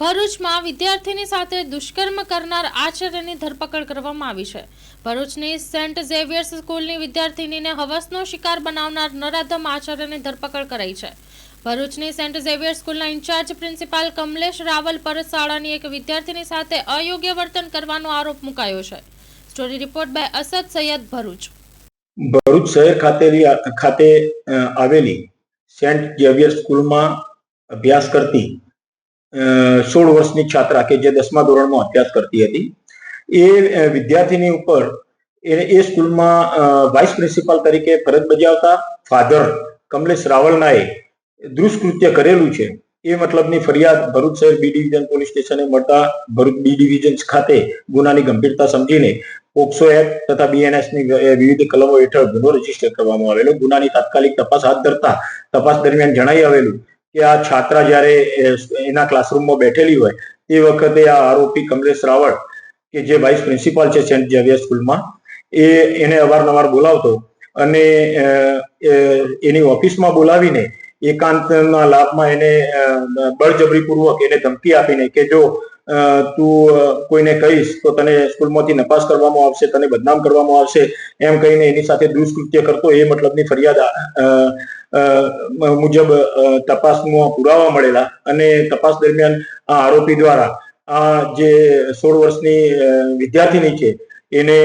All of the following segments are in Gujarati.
ભરૂચમાં વિદ્યાર્થીની સાથે દુષ્કર્મ કરનાર આચાર્યની ધરપકડ કરવામાં આવી છે. ભરૂચની સેન્ટ ઝેવિયર્સ સ્કૂલની વિદ્યાર્થીનીને હવસનો શિકાર બનાવનાર નરાધમ આચાર્યની ધરપકડ કરાઈ છે. ભરૂચની સેન્ટ ઝેવિયર સ્કૂલના in charge principal Kamlesh Rawal પર શાળાની એક વિદ્યાર્થીની સાથે અયોગ્ય વર્તન કરવાનો આરોપ મુકાયો છે. Story report by Asad Syed Bharuch. Bharuch શહેર ખાતેની ખાતે આવેલી સેન્ટ ઝેવિયર સ્કૂલમાં અભ્યાસ કરતી સોળ વર્ષની છાત્રા કે જે દસમા ધોરણમાં અભ્યાસ કરતી હતી, એ વિદ્યાર્થીની ઉપર એ એ સ્કૂલમાં વાઇસ પ્રિન્સિપાલ તરીકે ફરજ બજાવતા ફાધર કમલેશ રાવલનાએ દુષ્કૃત્ય કરેલું છે. એ મતલબની ફરિયાદ ભરૂચ શહેર બી ડિવિઝન પોલીસ સ્ટેશને મળતા ભરૂચ બી ડિવિઝન ખાતે ગુનાની ગંભીરતા સમજીને પોક્સો એક્ટ તથા બીએનએસની વિવિધ કલમો હેઠળ ગુનો રજિસ્ટર કરવામાં આવેલો. ગુનાની તાત્કાલિક તપાસ હાથ ધરતા તપાસ દરમિયાન જણાઈ આવેલું કે આ છાત્રા જ્યારે એના ક્લાસરૂમમાં બેઠેલી હોય, તે વખતે આ આરોપી કમલેશ રાવળ, કે જે વાઇસ પ્રિન્સિપાલ છે સેન્ટ ઝેવિયર સ્કૂલમાં, એ, એને અવારનવાર બોલાવતો અને એની ઓફિસમાં બોલાવીને એકાંતના લાભમાં એને બળજબરીપૂર્વક એને ધમકી આપીને કે જો તું કોઈને કહીશ, તો તને સ્કૂલમાંથી નપાસ કરવામાં આવશે, તને બદનામ કરવામાં આવશે, એમ કહીને એની સાથે દુષ્કૃત્ય કરતો, એ મતલબની ફરિયાદ મુજબ તપાસમાં પુરાવા મળેલા અને તપાસ દરમિયાન આ આરોપી દ્વારા આ જે સોળ વર્ષની વિદ્યાર્થીની છે, એને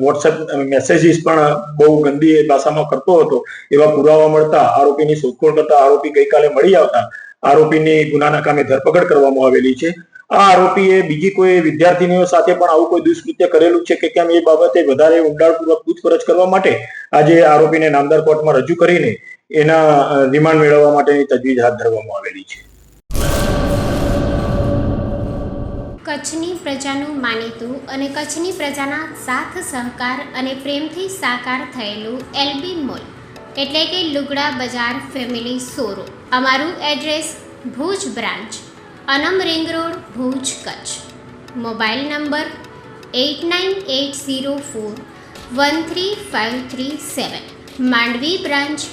વોટ્સએપ મેસેજીસ પણ બહુ ગંદી ભાષામાં કરતો હતો. એવા પુરાવા મળતા આરોપીની શોધખોળ કરતા આરોપી ગઈકાલે મળી આવતા આરોપીની ગુનાના કામે ધરપકડ કરવામાં આવેલી છે. આ આરોપીએ બીજી કોઈ વિદ્યાર્થીનીઓ સાથે પણ આવું કોઈ દુષ્કૃત્ય કરેલું છે કે કેમ? એ બાબતે વધારે ઊંડાણપૂર્વક પૂછપરછ કરવા માટે આજે આરોપીને નામદાર કોર્ટમાં રજૂ કરીને એના રિમાન્ડ મેળવવા માટેની તજવીજ હાથ ધરવામાં આવેલી છે. કચ્છની પ્રજાનું માનીતું અને કચ્છની પ્રજાના સાથ, સહકાર અને પ્રેમથી સાકાર થયેલું એલબી મોલ, એટલે કે લુગડા બજાર ફેમિલી સોરો અમારું address Bhuj branch, Anam ring road, Bhuj, Kutch. Mobile number eight nine eight zero four one three five three seven. Mandvi branch